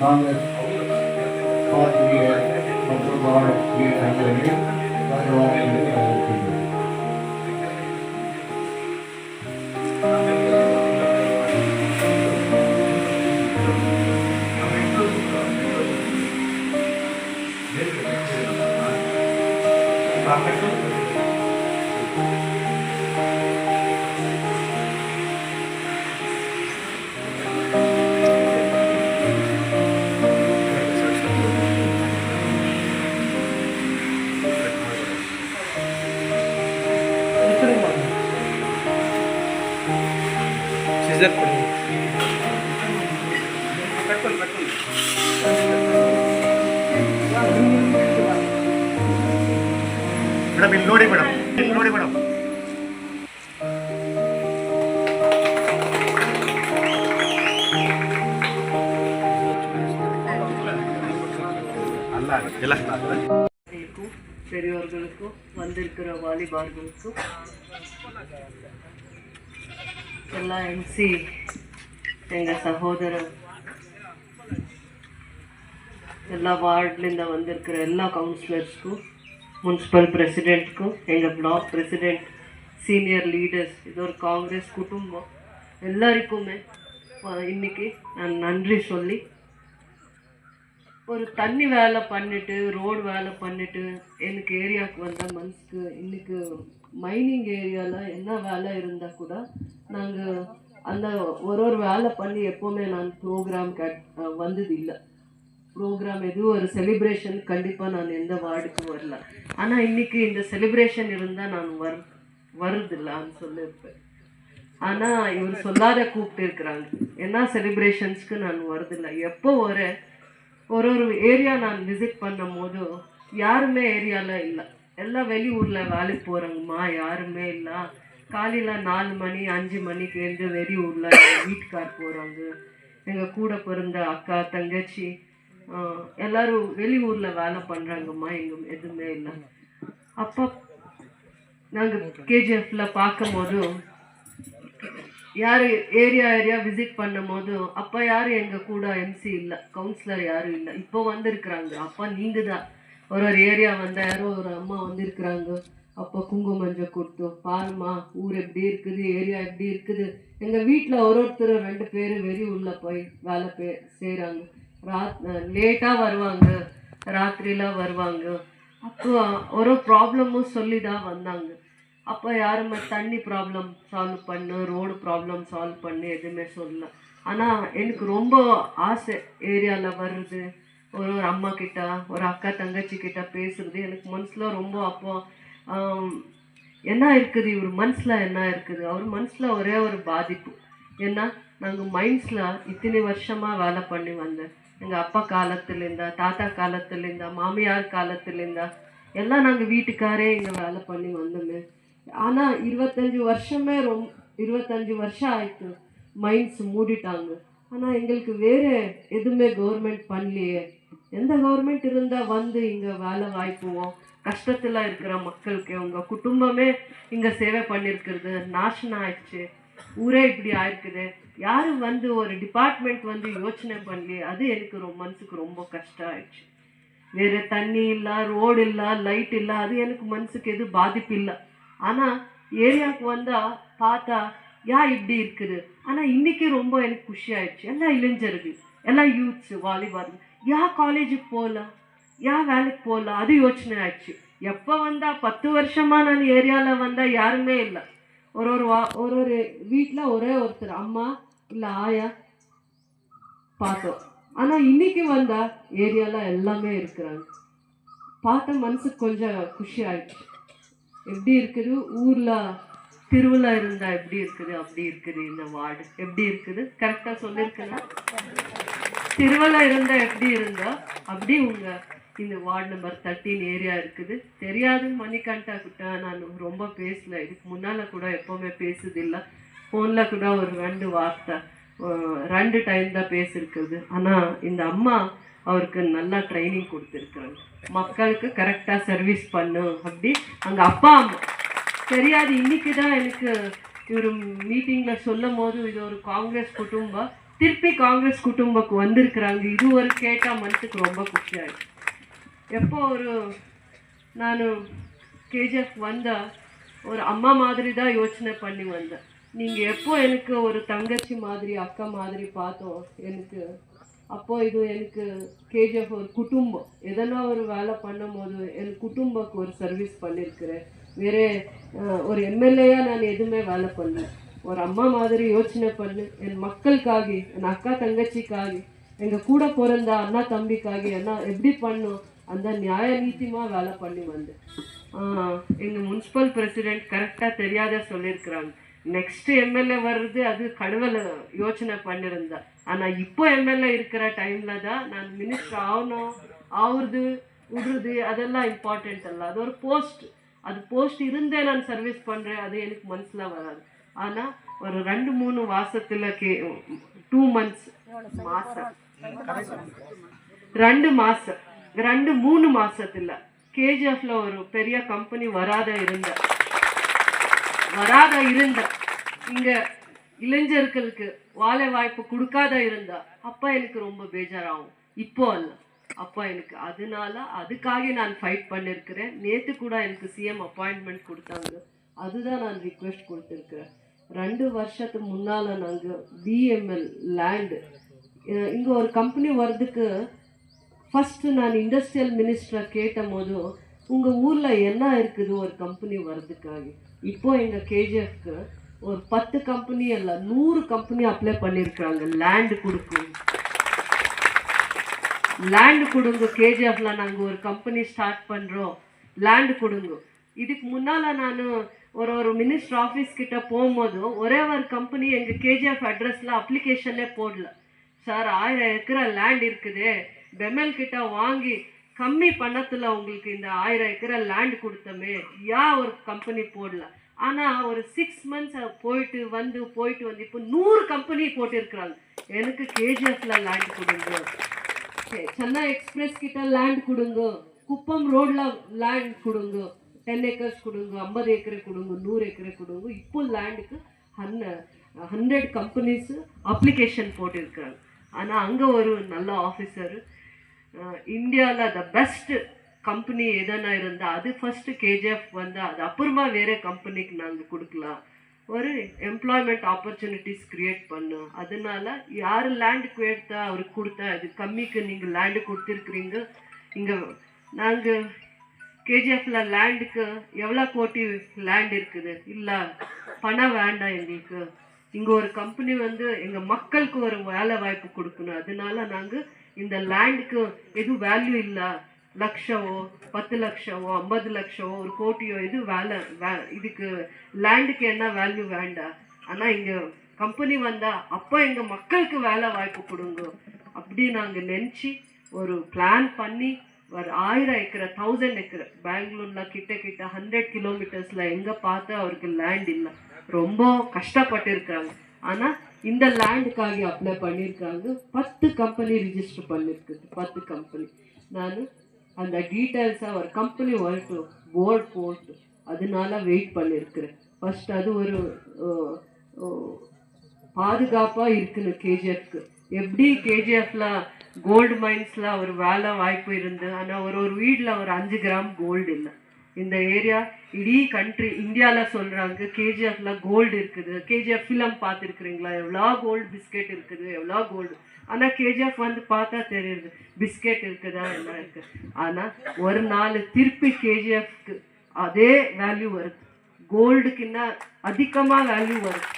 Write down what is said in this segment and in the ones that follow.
காங்கிரஸ் பார்ட்டிய மற்றும் வாழக்கூடிய இல்லை குழந்தைகளுக்கும் பெரியவர்களுக்கும் வந்திருக்கிற வாலிபார்களுக்கும் எல்லாம் எம்சி எங்கள் சகோதரர் ಎಲ್ಲ ವಾರ್ಡ್ನಿಂದ ಬಂದಿರ್ಕಿರೋ ಎಲ್ಲ ಕೌನ್ಸಿಲರ್ಸ್ಗೂ ಮುನ್ಸಿಪಲ್ ಪ್ರೆಸಿಡೆಂಟ್ಗೂ ಎங்கள் ಬ್ಲಾಕ್ ಪ್ರೆಸಿಡೆಂಟ್ ಸೀನಿಯರ್ ಲೀಡರ್ಸ್ இதோட காங்கிரஸ் குடும்பம் எல்லாருக்குமே இன்னைக்கு நான் நன்றி சொல்லி ஒரு தண்ணி வேலை பண்ணிட்டு ரோடு வேலை பண்ணிட்டு எனக்கு ஏரியாவுக்கு வந்த மனசுக்கு இன்னைக்கு மைனிங் ஏரியாவில் என்ன வேலை இருந்தால் கூட நாங்கள் அந்த ஒரு ஒரு வேலை பண்ணி எப்போவுமே நான் ப்ரோக்ராம் கட் வந்தது இல்லை. ப்ரோக்ராம் எதுவும் ஒரு செலிப்ரேஷன் கண்டிப்பாக நான் எந்த வார்டுக்கும் வரல. ஆனால் இன்றைக்கி இந்த செலிப்ரேஷன் இருந்தால் நான் வர் வருதில்லான்னு சொல்லியிருப்பேன். ஆனால் இவர் சொல்லாத கூப்பிட்டு இருக்கிறாங்க. என்ன செலிப்ரேஷன்ஸ்க்கு நான் வருதில்லை எப்போ ஒரு ஒரு ஒரு ஏரியா நான் விசிட் பண்ணும் போது யாருமே ஏரியாவில் இல்லை. எல்லாம் வெளியூரில் வேலைக்கு போகிறாங்கம்மா யாருமே இல்லை. காலையில் நாலு மணி அஞ்சு மணிக்கு எழுந்து வெளியூரில் வீட்டுக்கார் போகிறாங்க எங்கள் கூட பிறந்த அக்கா தங்கச்சி எல்லோரும் எல்லாரும் வெளியூரில் வேலை பண்ணுறாங்கம்மா எங்கள் எதுவுமே இல்லை. அப்போ நாங்கள் கேஜிஎஃப்பில் பார்க்கும் போது யார் ஏரியா ஏரியா விசிட் பண்ணும் போது அப்போ யாரும் எங்கள் கூட எம்சி இல்லை கவுன்சிலர் யாரும் இல்லை. இப்போ வந்திருக்கிறாங்க. அப்போ நீங்கள் தான் ஒரு ஒரு ஏரியா வந்த யாரோ ஒரு அம்மா வந்திருக்கிறாங்க. அப்போ குங்கும மஞ்சள் கொடுத்து பாருமா ஊர் எப்படி இருக்குது ஏரியா எப்படி இருக்குது. எங்கள் வீட்டில் ஒரு ஒருத்தர் ரெண்டு பேர் வெறி உள்ளே போய் வேலை பே செய்கிறாங்க ராத் லேட்டாக வருவாங்க. ராத்திரிலாம் வருவாங்க. அப்போ ஒரு ப்ராப்ளமும் சொல்லி தான் வந்தாங்க. அப்போ யாருமே தண்ணி ப்ராப்ளம் சால்வ் பண்ணு ரோடு ப்ராப்ளம் சால்வ் பண்ணு எதுவுமே சொல்லல. ஆனால் எனக்கு ரொம்ப ஆசை ஏரியாவில் வர்றது. ஒரு ஒரு அம்மா கிட்ட ஒரு அக்கா தங்கச்சி கிட்ட பேசுறது. எனக்கு மனசில் ரொம்ப அப்போ என்ன இருக்குது? இவர் மனசில் என்ன இருக்குது? அவர் மனசில் ஒரே ஒரு பாதிப்பு. ஏன்னா நாங்கள் மைண்ட்ஸில் இத்தனை வருஷமாக வேலை பண்ணி வந்தேன் எங்கள் அப்பா காலத்துலேருந்தா தாத்தா காலத்துலேருந்தா மாமியார் காலத்துலேருந்தா எல்லாம் நாங்கள் வீட்டுக்காரே இங்கே வேலை பண்ணி வந்தோமே. ஆனால் இருபத்தஞ்சி வருஷமே ரொம் இருபத்தஞ்சி வருஷம் ஆயிட்டு மைண்ட்ஸ் மூடிட்டாங்க. ஆனால் எங்களுக்கு வேறு எதுவுமே கவர்மெண்ட் பண்ணலையே. எந்த கவர்மெண்ட் இருந்தால் வந்து இங்கே வேலை வாய்ப்புவோம். கஷ்டத்தில் இருக்கிற மக்களுக்கு உங்கள் குடும்பமே இங்கே சேவை பண்ணியிருக்கிறது நாசனம் ஆயிடுச்சு. ஊரே இப்படி ஆயிருக்குது. யாரும் வந்து ஒரு டிபார்ட்மெண்ட் வந்து யோசனை பண்ணலையே. அது எனக்கு ரொம்ப மனசுக்கு ரொம்ப கஷ்டம் ஆயிடுச்சு. வேறு தண்ணி இல்லை ரோடு இல்லை லைட் இல்லை அது எனக்கு மனசுக்கு எதுவும் பாதிப்பு இல்லை. ஆனால் ஏரியாவுக்கு வந்தால் பார்த்தா யா இப்படி இருக்குது? ஆனால் இன்றைக்கி ரொம்ப எனக்கு குஷி ஆயிடுச்சு எல்லாம் இளைஞர்கள் எல்லாம் யூத்ஸ் வாலிபால் யா காலேஜுக்கு போகலாம் யா வேலைக்கு போகலாம் அது யோசனை ஆயிடுச்சு எப்போ வந்தால் பத்து வருஷமாக நான் ஏரியாவில் வந்தால் யாருமே இல்லை. ஒரு ஒரு வா ஒரு ஒரு வீட்டில் ஒரே ஒருத்தர் அம்மா இல்லை ஆயா பார்த்தோம். ஆனால் இன்றைக்கி வந்தால் ஏரியாவில் எல்லாமே இருக்கிறாங்க. பார்த்த மனசுக்கு கொஞ்சம் குஷி ஆயிடுச்சு எப்படி இருக்குது? ஊரில் திருவிழா இருந்தா எப்படி இருக்குது? அப்படி இருக்குது இந்த வார்டு. எப்படி இருக்குது? கரெக்டாக சொல்லியிருக்கேன்னா திருவிழா இருந்தா எப்படி இருந்தா அப்படி உங்க இந்த வார்டு நம்பர் தேர்ட்டின் ஏரியா இருக்குது. தெரியாது மணிகண்டா கிட்ட. நான் ரொம்ப பேசல. இதுக்கு முன்னால கூட எப்பவுமே பேசுதில்லை. ஃபோனில் கூட ஒரு ரெண்டு வார்த்தை ரெண்டு டைம் தான் பேசியிருக்குது ஆனால் இந்த அம்மா அவருக்கு நல்லா ட்ரைனிங் கொடுத்துருக்குறாங்க. மக்களுக்கு கரெக்டாக சர்வீஸ் பண்ணு அப்படி அங்கே அப்பா அம்மா. தெரியாது இன்னைக்கு தான் எனக்கு இவர் மீட்டிங்கில் சொல்லும் போது இது ஒரு காங்கிரஸ் குடும்பம். திருப்பி காங்கிரஸ் குடும்பக்கு வந்திருக்கிறாங்க. இது ஒரு கேட்டால் மனசுக்கு ரொம்ப குஷியாயிடுச்சு எப்போ ஒரு நான் கேஜிஎஃப் வந்தால் ஒரு அம்மா மாதிரி தான் யோசனை பண்ணி வந்தேன். நீங்கள் எப்போ எனக்கு ஒரு தங்கச்சி மாதிரி அக்கா மாதிரி பார்த்தோம் எனக்கு அப்போ இது எனக்கு கேஜிஎஃப் ஒரு குடும்பம். எதெல்லாம் ஒரு வேலை பண்ணும்போது என் குடும்பக்கு ஒரு சர்வீஸ் பண்ணியிருக்கிறேன் வேறே ஒரு எம்எல்ஏயா நான் எதுவுமே வேலை பண்ணல. ஒரு அம்மா மாதிரி யோசனை பண்ணு. என் மக்களுக்காகி என் அக்கா தங்கச்சிக்காகி எங்கள் கூட பிறந்த அண்ணா தம்பிக்காகி அண்ணா எப்படி பண்ணும்? அந்த நியாய நீத்தியமாக வேலை பண்ணி வந்தேன். எங்கள் முன்சிபல் முனிசிபல் கரெக்டாக தெரியாத சொல்லியிருக்கிறாங்க. நெக்ஸ்ட் எம்எல்ஏ வர்றது அது கடவுளை யோசனை பண்ணியிருந்தேன் ஆனால் இப்போ எம்எல்ஏ இருக்கிற டைமில் தான் நான் மினிஸ்டர் ஆகணும் ஆகுறது விடுறது அதெல்லாம் இம்பார்ட்டன்ட் அல்ல. அது ஒரு போஸ்ட் அது போஸ்ட் இருந்தே நான் சர்வீஸ் பண்ணுறேன் அது எனக்கு மனசில் வராது. ஆனால் ஒரு ரெண்டு மூணு மாசத்துல கே டூ மந்த்ஸ் மாசம். ரெண்டு மாசம். ரெண்டு மூணு மாசத்துல கேஜிஎஃப்ல ஒரு பெரிய கம்பெனி வராத இருந்த வராத இருந்த இங்கே இளைஞர்களுக்கு வாழை வாய்ப்பு கொடுக்காத இருந்தா அப்பா எனக்கு ரொம்ப பேஜாராகும். இப்போ அல்ல. அப்பா எனக்கு அதனால அதுக்காக நான் ஃபைட் பண்ணியிருக்கிறேன் நேற்று கூட எனக்கு சிஎம் அப்பாயின்மெண்ட் கொடுத்தாங்க. அதுதான் நான் ரிக்வெஸ்ட் கொடுத்துருக்குறேன். ரெண்டு வருஷத்துக்கு முன்னால் நாங்கள் பிஎம்எல் லேண்டு இங்கே ஒரு கம்பெனி வர்றதுக்கு ஃபஸ்ட்டு நான் இண்டஸ்ட்ரியல் மினிஸ்டரை கேட்ட போதும் உங்கள் ஊரில் என்ன இருக்குது ஒரு கம்பெனி வர்றதுக்காக? இப்போ எங்கள் கேஜிஎஃப்க்கு ஒரு பத்து கம்பெனி அல்ல நூறு கம்பெனி அப்ளை பண்ணியிருக்காங்க லேண்டு கொடுக்கும். லேண்ட் கொடுங்க கேஜிஎஃப்ல நாங்கள் ஒரு கம்பெனி ஸ்டார்ட் பண்ணுறோம் லேண்ட் கொடுங்க. இதுக்கு முன்னால் நான் ஒரு ஒரு மினிஸ்டர் ஆஃபீஸ் கிட்ட போகும்போது ஒரே ஒரு கம்பெனி எங்கள் கேஜிஎஃப் அட்ரஸில் அப்ளிகேஷனே போடல. சார் ஆயிரம் ஏக்கரா லேண்ட் இருக்குது. பெமெல் கிட்ட வாங்கி கம்மி பண்ணத்தில் உங்களுக்கு இந்த ஆயிரம் ஏக்கரா லேண்ட் கொடுத்தோமே. யா ஒரு கம்பெனி போடல. ஆனால் ஒரு சிக்ஸ் மந்த்ஸ் போயிட்டு வந்து போயிட்டு வந்து இப்போ நூறு கம்பெனி போட்டிருக்கிறாங்க. எனக்கு கேஜிஎஃப்ல லேண்ட் கொடுங்க. சே- சென்னை எக்ஸ்பிரஸ் கிட்ட லேண்ட் கொடுங்க. குப்பம் ரோட்ல லேண்ட் கொடுங்க. டென் ஏக்கர்ஸ் கொடுங்க ஐம்பது ஏக்கரை கொடுங்க நூறு ஏக்கரை கொடுங்க. இப்போ லேண்டுக்கு ஹன்ன ஹண்ட்ரட் கம்பெனிஸ் அப்ளிகேஷன் போட்டிருக்காங்க ஆனால் அங்கே ஒரு நல்ல ஆஃபீஸர் இந்தியாவில் த பெஸ்ட்டு கம்பெனி எதனா இருந்தால் அது ஃபஸ்ட்டு கேஜிஎஃப் வந்தால் அது அப்புறமா வேறு கம்பெனிக்கு நாங்கள் கொடுக்கலாம். ஒரு எம்ப்ளாய்மெண்ட் ஆப்பர்ச்சுனிட்டிஸ் க்ரியேட் பண்ணும். அதனால யார் லேண்டு கேட்டா அவருக்கு கொடுத்தா அது கம்மிக்கு நீங்கள் லேண்டு கொடுத்துருக்குறீங்க இங்கே நாங்கள் கேஜிஎஃப்ல லேண்டுக்கு எவ்வளோ கோட்டி லேண்ட் இருக்குது? இல்லை பணம் வேண்டாம் எங்களுக்கு. இங்கே ஒரு கம்பெனி வந்து எங்கள் மக்களுக்கு ஒரு வேலை வாய்ப்பு கொடுக்கணும். அதனால நாங்கள் இந்த லேண்டுக்கு எதுவும் வேல்யூ இல்லை. லட்சமோ பத்து லட்சமோ ஐம்பது லட்சமோ ஒரு கோட்டியோ இது வேலை வே இதுக்கு லேண்டுக்கு என்ன வேல்யூ வேண்டாம் ஆனால் இங்கே கம்பெனி வந்தால் அப்போ எங்கள் மக்களுக்கு வேலை வாய்ப்பு கொடுங்க. அப்படி நாங்கள் நினச்சி ஒரு பிளான் பண்ணி ஒரு ஆயிரம் ஏக்கரை தௌசண்ட் ஏக்கர் பெங்களூரில் கிட்ட கிட்ட ஹண்ட்ரட் கிலோமீட்டர்ஸில் எங்கே பார்த்து அவருக்கு லேண்ட் இல்லை. ரொம்ப கஷ்டப்பட்டிருக்காங்க ஆனால் இந்த லேண்டுக்காக அப்ளை பண்ணியிருக்காங்க பத்து கம்பெனி ரிஜிஸ்டர் பண்ணிருக்குது. பத்து கம்பெனி நான் அந்த டீட்டெயில்ஸை ஒரு கம்பெனி ஒர்க்கு போர்டு போட்டு அதனால வெயிட் பண்ணியிருக்கிறேன் ஃபஸ்ட் அது ஒரு பாதுகாப்பாக இருக்குன்னு கேஜிஎஃப்க்கு. எப்படி கேஜிஎஃப்ல கோல்டு மைன்ஸில் ஒரு வேலை வாய்ப்பு இருந்து ஆனால் ஒரு ஒரு வீட்டில் ஒரு அஞ்சு கிராம் கோல்டு இல்லை. இந்த ஏரியா இடீ கண்ட்ரி இந்தியாவில் சொல்கிறாங்க கேஜிஎஃப்ல கோல்டு இருக்குது. கேஜிஎஃப் ஃபிலம் பார்த்துருக்குறீங்களா? எவ்வளோ கோல்டு பிஸ்கெட் இருக்குது? எவ்வளோ கோல்டு ஆனால் கேஜிஎஃப் வந்து பார்த்தா தெரியுது. பிஸ்கெட் இருக்குதா எல்லாம் இருக்கு? ஆனால் ஒரு நாள் திருப்பி கேஜிஎஃப்க்கு அதே வேல்யூ வருது. கோல்டுக்கு என்ன அதிகமாக வேல்யூ வருது.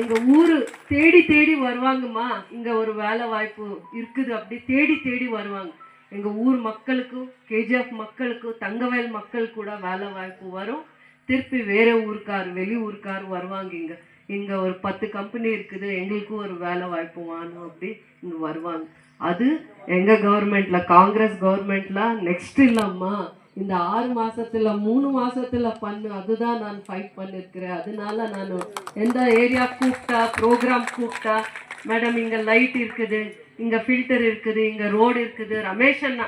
எங்க ஊரு தேடி தேடி வருவாங்கம்மா. இங்க ஒரு வேலை வாய்ப்பு இருக்குது அப்படி தேடி தேடி வருவாங்க. எங்க ஊர் மக்களுக்கும் கேஜிஎஃப் மக்களுக்கும் தங்கவேல் மக்கள் கூட வேலை வாய்ப்பு வரும். திருப்பி வேற ஊருக்கார் வெளி ஊருக்கார் வருவாங்க இங்கே. இங்கே ஒரு பத்து கம்பெனி இருக்குது எங்களுக்கும் ஒரு வேலை வாய்ப்பு வேணும் அப்படி இங்கே வருவாங்க. அது எங்கள் கவர்மெண்ட்டில் காங்கிரஸ் கவர்மெண்ட்ல நெக்ஸ்ட் இல்லைம்மா. இந்த ஆறு மாசத்துல மூணு மாசத்துல பண்ணு அதுதான் நான் ஃபைட் பண்ணிருக்கிறேன். அதனால நான் எந்த ஏரியா கூப்பிட்டா ப்ரோக்ராம் கூப்பிட்டா மேடம் இங்க லைட் இருக்குது இங்க ஃபில்டர் இருக்குது இங்க ரோடு இருக்குது. ரமேஷ் அண்ணா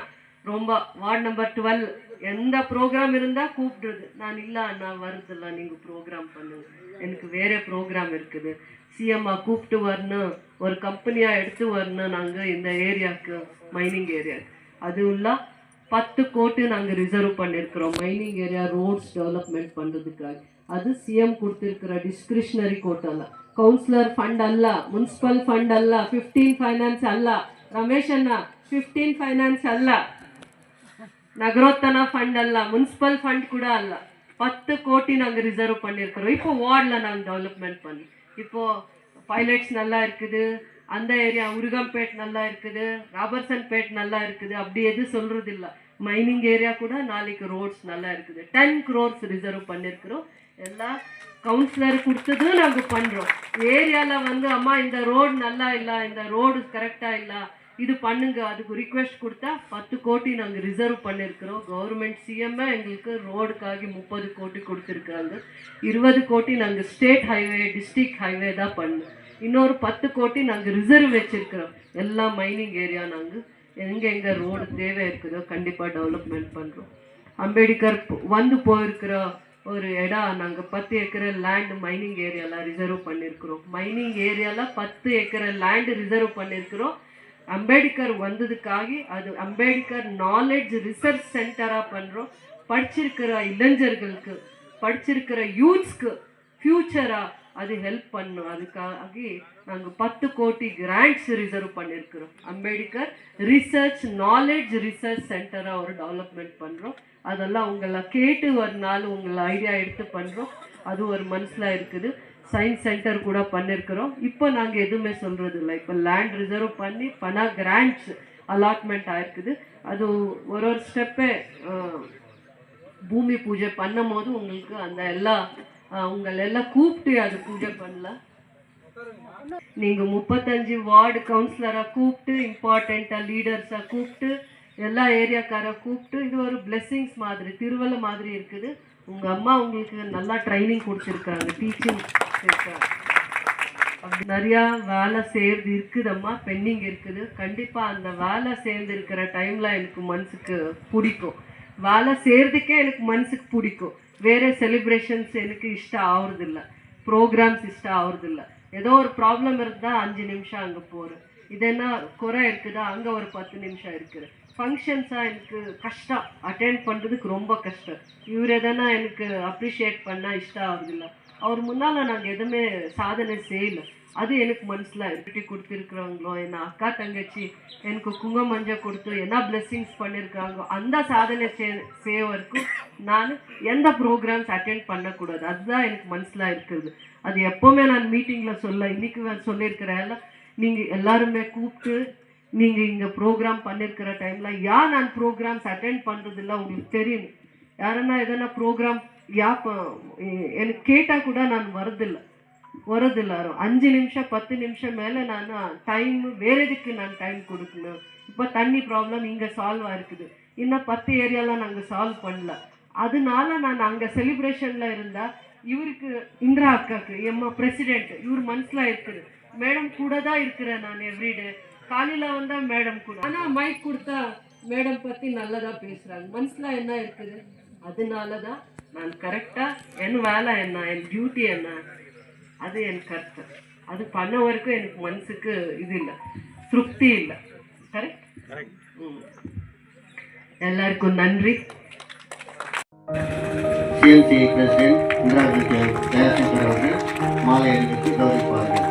ரொம்ப வார்டு நம்பர் டுவெல் எந்த ப்ரோக்ராம் இருந்தால் கூப்பிடுறது. நான் இல்லை அண்ணா வருதில்ல நீங்கள் ப்ரோக்ராம் பண்ணுங்க. எனக்கு வேற ப்ரோக்ராம் இருக்குது சிஎம்ஆ கூப்பிட்டு வரணும் ஒரு கம்பெனியாக எடுத்து வரணும் நாங்கள் இந்த ஏரியாவுக்கு மைனிங் ஏரியாவுக்கு அதுவும் பத்து கோட்டு நாங்கள் ரிசர்வ் பண்ணியிருக்கிறோம் மைனிங் ஏரியா ரோட்ஸ் டெவலப்மெண்ட் பண்ணுறதுக்காக அது சிஎம் கொடுத்துருக்கிற டிஸ்கிரிஷ்னரி கோட்டல்ல கவுன்சிலர் ஃபண்ட் ಅಲ್ಲ ಮುನ್ಸಿಪಲ್ ಫಂಡ್ ಅಲ್ಲ ಫಿಫ್ಟೀನ್ ಫೈನಾನ್ಸ್ ಅಲ್ಲ ರಮೇಶ್ ಅಣ್ಣ ಫಿಫ್ಟೀನ್ ಫೈನಾನ್ಸ್ ಅಲ್ಲ நகரோத்தனா ஃபண்ட் அல்ல முனிசிபல் ஃபண்ட் கூட அல்ல பத்து கோடி நாங்கள் ரிசர்வ் பண்ணியிருக்கிறோம். இப்போ வார்டில் நாங்கள் டெவலப்மெண்ட் பண்ணி இப்போது பைலட்ஸ் நல்லா இருக்குது அந்த ஏரியா உருகம்பேட் நல்லா இருக்குது ராபர்சன் பேட் நல்லா இருக்குது அப்படி எதுவும் சொல்கிறதில்ல மைனிங் ஏரியா கூட நாளைக்கு ரோட்ஸ் நல்லா இருக்குது. டென் க்ரோர்ஸ் ரிசர்வ் பண்ணியிருக்கிறோம். எல்லா கவுன்சிலர் கொடுத்ததும் நாங்கள் பண்ணுறோம் ஏரியாவில் வந்து அம்மா இந்த ரோடு நல்லா இல்லை இந்த ரோடு கரெக்டாக இல்லை இது பண்ணுங்க. அதுக்கு ரிக்வெஸ்ட் கொடுத்தா பத்து கோடி நாங்கள் ரிசர்வ் பண்ணியிருக்கிறோம் கவர்மெண்ட் சிஎம்ஏ எங்களுக்கு ரோடுக்காகி முப்பது கோடி கொடுத்துருக்காங்க. இருபது கோடி நாங்கள் ஸ்டேட் ஹைவே டிஸ்ட்ரிக்ட் ஹைவே தான் பண்ணோம். இன்னொரு பத்து கோடி நாங்கள் ரிசர்வ் வச்சுருக்கிறோம். எல்லா மைனிங் ஏரியா நாங்கள் எங்கே எங்கே ரோடு தேவை இருக்குதோ கண்டிப்பாக டெவலப்மெண்ட் பண்ணுறோம் அம்பேத்கர் வந்து போயிருக்கிற ஒரு இடம் நாங்கள் பத்து ஏக்கர் லேண்டு மைனிங் ஏரியாவில் ரிசர்வ் பண்ணியிருக்கிறோம் மைனிங் ஏரியாவில் பத்து ஏக்கர் லேண்டு ரிசர்வ் பண்ணியிருக்கிறோம் அம்பேத்கர் வந்ததுக்காக அது அம்பேத்கர் நாலேஜ் ரிசர்ச் சென்டராக பண்ணுறோம் படிச்சிருக்கிற இளைஞர்களுக்கு படிச்சிருக்கிற யூத்ஸ்க்கு ஃப்யூச்சராக அது ஹெல்ப் பண்ணும். அதுக்காக நாங்கள் பத்து கோடி கிராண்ட்ஸ் ரிசர்வ் பண்ணியிருக்கிறோம் அம்பேத்கர் ரிசர்ச் நாலேஜ் ரிசர்ச் சென்டராக ஒரு டெவலப்மெண்ட் பண்ணுறோம் அதெல்லாம் உங்களை கேட்டு ஒரு நாள் உங்களை ஐடியா எடுத்து பண்ணுறோம் அது ஒரு மனசில் இருக்குது. சயின்ஸ் சென்டர் கூட பண்ணியிருக்கிறோம் இப்போ நாங்கள் எதுவுமே சொல்கிறது இல்லை இப்போ லேண்ட் ரிசர்வ் பண்ணி பண கிராண்ட்ஸ் அலாட்மெண்ட் ஆயிருக்குது. அது ஒரு ஒரு ஸ்டெப்பே பூமி பூஜை பண்ணும் போது உங்களுக்கு அந்த எல்லா ஆஹ், உங்களை எல்லாம் கூப்பிட்டு அது பூஜை பண்ணலாம். நீங்கள் முப்பத்தஞ்சு வார்டு கவுன்சிலராக கூப்பிட்டு இம்பார்ட்டண்ட்டாக லீடர்ஸை கூப்பிட்டு எல்லா ஏரியாக்காரை கூப்பிட்டு இது ஒரு பிளெஸ்ஸிங்ஸ் மாதிரி திருவள்ள மாதிரி இருக்குது. உங்கள் அம்மா உங்களுக்கு நல்லா ட்ரைனிங் கொடுத்துருக்காங்க டீச்சிங் இருக்காங்க அப்படி நிறையா வேலை சேர்ந்து இருக்குதம்மா பெண்டிங் இருக்குது. கண்டிப்பாக அந்த வேலை சேர்ந்து இருக்கிற டைமில் எனக்கு மனசுக்கு பிடிக்கும். வேலை செய்யறதுக்கே எனக்கு மனசுக்கு பிடிக்கும். வேறு செலிப்ரேஷன்ஸ் எனக்கு இஷ்டம் ஆகுறதில்ல ப்ரோக்ராம்ஸ் இஷ்டம் ஆகுறதில்ல ஏதோ ஒரு ப்ராப்ளம் இருந்தால் அஞ்சு நிமிஷம் அங்கே போகிறேன் இதென்னா குறை இருக்குதா அங்கே ஒரு பத்து நிமிஷம் இருக்குது. ஃபங்க்ஷன்ஸாக எனக்கு கஷ்டம். அட்டென்ட் பண்ணுறதுக்கு ரொம்ப கஷ்டம். இவர் எதனா எனக்கு அப்ரிஷியேட் பண்ணால் இஷ்டம் ஆகுதில்ல அவர் முன்னால் நாங்கள் எதுவுமே சாதனை செய்யல. அது எனக்கு மனசில் எப்படி கொடுத்துருக்குறாங்களோ என்ன அக்கா தங்கச்சி எனக்கு குங்கும மஞ்சள் கொடுத்து என்ன பிளெஸ்ஸிங்ஸ் பண்ணியிருக்காங்களோ அந்த சாதனை செய் செய்ய வரைக்கும் நான் எந்த ப்ரோக்ராம்ஸ் அட்டென்ட் பண்ணக்கூடாது. அதுதான் எனக்கு மனசில் இருக்கிறது அது எப்போவுமே நான் மீட்டிங்கில் சொல்ல இன்றைக்கி நான் சொல்லியிருக்கிறேன் எல்லாம் நீங்கள் எல்லாருமே கூப்பிட்டு நீங்கள் இங்கே ப்ரோக்ராம் பண்ணியிருக்கிற டைமில் யார் நான் ப்ரோக்ராம்ஸ் அட்டென்ட் பண்ணுறதில்ல உங்களுக்கு தெரியும். யாருன்னா எதனா ப்ரோக்ராம் யாப்பம் எனக்கு கேட்டால் கூட நான் வரதில்லை வரதில்ல அஞ்சு நிமிஷம் பத்து நிமிஷம் மேலே நான் டைம் வேறு எதுக்கு நான் டைம் கொடுக்கணும்? இப்போ தண்ணி ப்ராப்ளம் இங்கே சால்வ் ஆயிருக்குது. இன்னும் பத்து ஏரியாலாம் நாங்கள் சால்வ் பண்ணல. அதனால நான் அங்கே செலிப்ரேஷனில் இருந்தால் இவருக்கு இந்திரா அக்காக்கு எம்மா பிரசிடென்ட் இவர் மனசில் இருக்குது. மேடம் கூட தான் இருக்கிறேன் நான் எவ்ரிடே காலையில் வந்தால் மேடம் கூட. ஆனால் மைக் கொடுத்தா மேடம் பற்றி நல்லதாக பேசுகிறாங்க மனசில் என்ன இருக்குது? அதனால தான் நான் கரெக்டாக என் வேலை என்ன என் டியூட்டி என்ன அது என் கருத்து. அது பண்ண வரைக்கும் எனக்கு மனசுக்கு இது இல்லை திருப்தி இல்லை. கரெக்ட் எல்லாருக்கும் நன்றி. சிஎம்சி பிரசிடென்ட் இந்திரா காந்தி ஜெயசங்கர் அவர்கள் மாலை அணிவித்து கௌரவிப்பார்கள்.